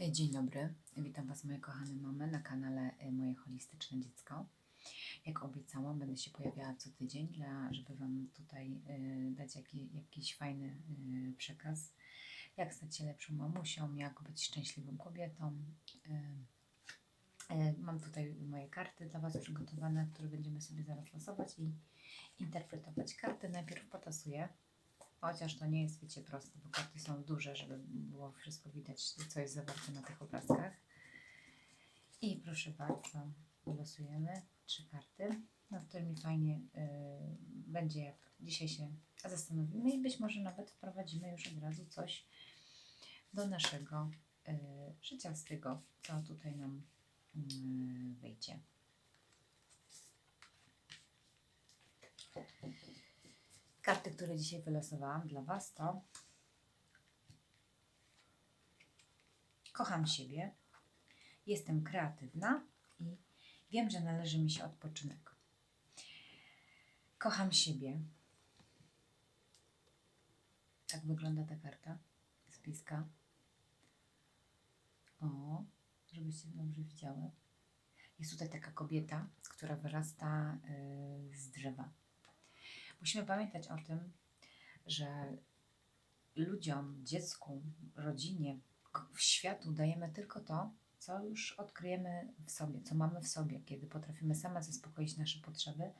E, Dzień dobry, witam Was moje kochane mamy na kanale e, Moje Holistyczne Dziecko. Jak obiecałam, będę się pojawiała co tydzień, dla, żeby Wam tutaj e, dać jaki, jakiś fajny przekaz. Jak stać się lepszą mamusią, jak być szczęśliwą kobietą. Mam tutaj moje karty dla Was przygotowane, które będziemy sobie zaraz losować i interpretować. Karty najpierw potasuję. Chociaż to nie jest, wiecie, proste, bo karty są duże, żeby było wszystko widać, co jest zawarte na tych obrazkach. I proszę bardzo, losujemy trzy karty, nad którymi fajnie y, będzie, jak dzisiaj się zastanowimy i być może nawet wprowadzimy już od razu coś do naszego y, życia z tego, co tutaj nam y, wyjdzie. Karty, które dzisiaj wylosowałam dla Was to kocham siebie, jestem kreatywna i wiem, że należy mi się odpoczynek. Kocham siebie. Tak wygląda ta karta z bliska. O, żebyście dobrze widziały. Jest tutaj taka kobieta, która wyrasta y, z drzewa. Musimy pamiętać o tym, że ludziom, dziecku, rodzinie, k- światu dajemy tylko to, co już odkryjemy w sobie, co mamy w sobie, kiedy potrafimy same zaspokoić nasze potrzeby.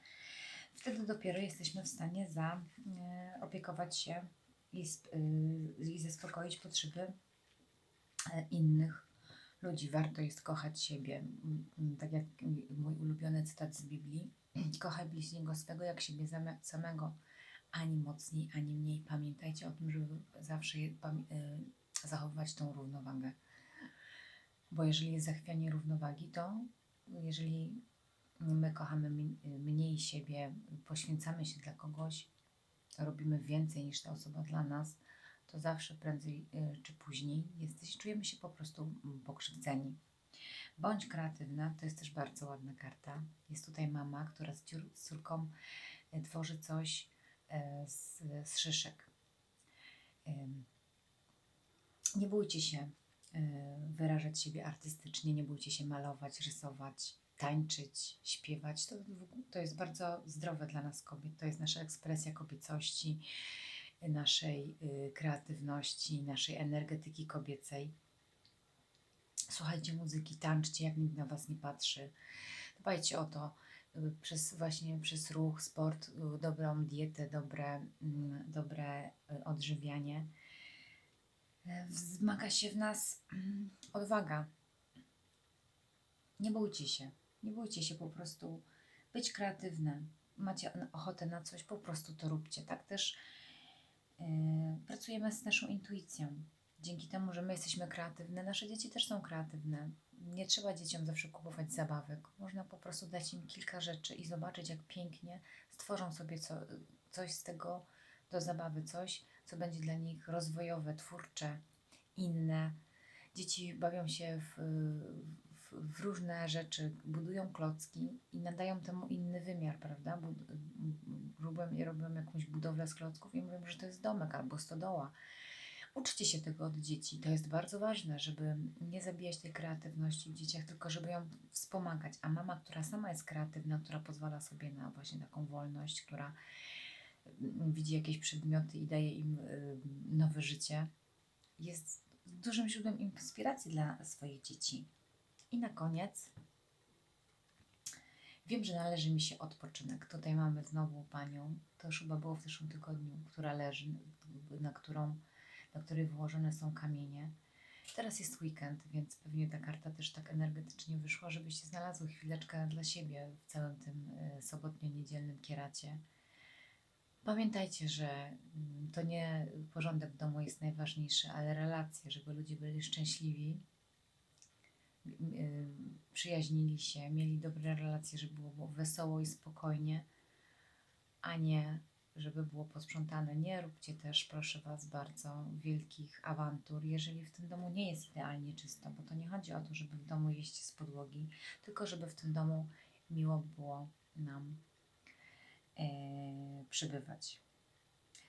Wtedy dopiero jesteśmy w stanie zaopiekować się i, y, i zaspokoić potrzeby e, innych ludzi. Warto jest kochać siebie. M, m, Tak jak mój ulubiony cytat z Biblii. Kochaj bliźniego swego jak siebie samego. Ani mocniej, ani mniej. Pamiętajcie o tym, żeby zawsze y, zachowywać tą równowagę. Bo jeżeli jest zachwianie równowagi, to jeżeli my kochamy mniej siebie, poświęcamy się dla kogoś, robimy więcej niż ta osoba dla nas, to zawsze prędzej y, czy później jesteś, czujemy się po prostu pokrzywdzeni. Bądź kreatywna, to jest też bardzo ładna karta. Jest tutaj mama, która z, ciur- z córką y, tworzy coś y, z, z szyszek. Nie bójcie się y, wyrażać siebie artystycznie, nie bójcie się malować, rysować, tańczyć, śpiewać. To, to jest bardzo zdrowe dla nas kobiet. To jest nasza ekspresja kobiecości, naszej y, kreatywności, naszej energetyki kobiecej. Słuchajcie muzyki, tańczcie, jak nikt na Was nie patrzy. Dbajcie o to y, przez właśnie przez ruch, sport, y, dobrą dietę, dobre, mm, dobre y, odżywianie. Wzmaga się w nas mm, odwaga. Nie bójcie się. Nie bójcie się po prostu być kreatywne. Macie ochotę na coś, po prostu to róbcie. Tak też yy, pracujemy z naszą intuicją. Dzięki temu, że my jesteśmy kreatywne, nasze dzieci też są kreatywne. Nie trzeba dzieciom zawsze kupować zabawek. Można po prostu dać im kilka rzeczy i zobaczyć, jak pięknie stworzą sobie co, coś z tego do zabawy, coś, co będzie dla nich rozwojowe, twórcze, inne. Dzieci bawią się w, w, w różne rzeczy, budują klocki i nadają temu inny wymiar, prawda? Bud, robią, robią jakąś budowlę z klocków i mówią, że to jest domek albo stodoła. Uczcie się tego od dzieci. To jest bardzo ważne, żeby nie zabijać tej kreatywności w dzieciach, tylko żeby ją wspomagać. A mama, która sama jest kreatywna, która pozwala sobie na właśnie taką wolność, która mm, widzi jakieś przedmioty i daje im y, nowe życie, jest dużym źródłem inspiracji dla swoich dzieci. I na koniec wiem, że należy mi się odpoczynek. Tutaj mamy znowu panią, to już chyba było w zeszłym tygodniu, która leży, na którą na której wyłożone są kamienie. Teraz jest weekend, więc pewnie ta karta też tak energetycznie wyszła, żebyście znalazły chwileczkę dla siebie w całym tym y, sobotnio-niedzielnym kieracie. Pamiętajcie, że mm, to nie porządek w domu jest najważniejszy, ale relacje, żeby ludzie byli szczęśliwi, y, przyjaźnili się, mieli dobre relacje, żeby było wesoło i spokojnie, a nie żeby było posprzątane. Nie róbcie też, proszę Was, bardzo wielkich awantur, jeżeli w tym domu nie jest idealnie czysto, bo to nie chodzi o to, żeby w domu jeść z podłogi, tylko żeby w tym domu miło było nam e, przybywać.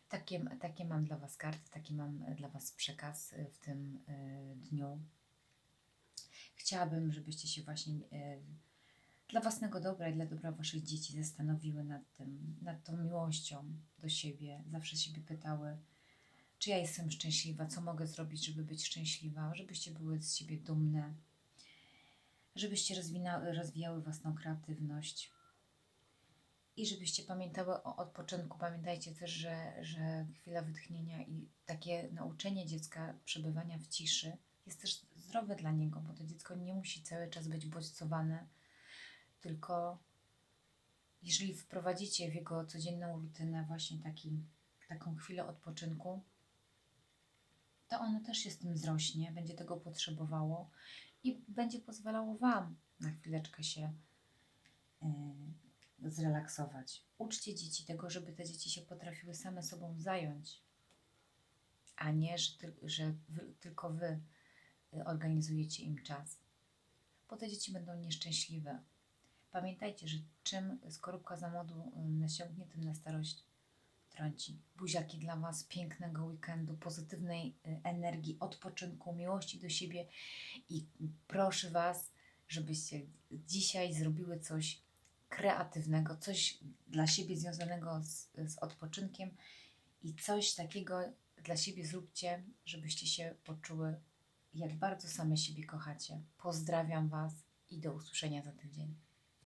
Takie, takie mam dla Was karty, taki mam dla Was przekaz w tym e, dniu chciałabym, żebyście się właśnie e, dla własnego dobra i dla dobra waszych dzieci zastanowiły nad tym, nad tą miłością do siebie. Zawsze siebie pytały, czy ja jestem szczęśliwa, co mogę zrobić, żeby być szczęśliwa, żebyście były z siebie dumne, żebyście rozwijały własną kreatywność i żebyście pamiętały o odpoczynku. Pamiętajcie też, że, że chwila wytchnienia i takie nauczenie dziecka przebywania w ciszy jest też zdrowe dla niego, bo to dziecko nie musi cały czas być bodźcowane, tylko jeżeli wprowadzicie w jego codzienną rutynę właśnie taki, taką chwilę odpoczynku, to ono też się z tym zrośnie, będzie tego potrzebowało i będzie pozwalało Wam na chwileczkę się yy, zrelaksować. Uczcie dzieci tego, żeby te dzieci się potrafiły same sobą zająć, a nie, że, ty, że wy, tylko Wy y, organizujecie im czas, bo te dzieci będą nieszczęśliwe. Pamiętajcie, że czym skorupka za młodu nasiągnie, tym na starość trąci. Buziaki dla Was, pięknego weekendu, pozytywnej y, energii, odpoczynku, miłości do siebie i proszę Was, żebyście dzisiaj zrobiły coś kreatywnego, coś dla siebie związanego z, z odpoczynkiem i coś takiego dla siebie zróbcie, żebyście się poczuły, jak bardzo same siebie kochacie. Pozdrawiam Was i do usłyszenia za tydzień.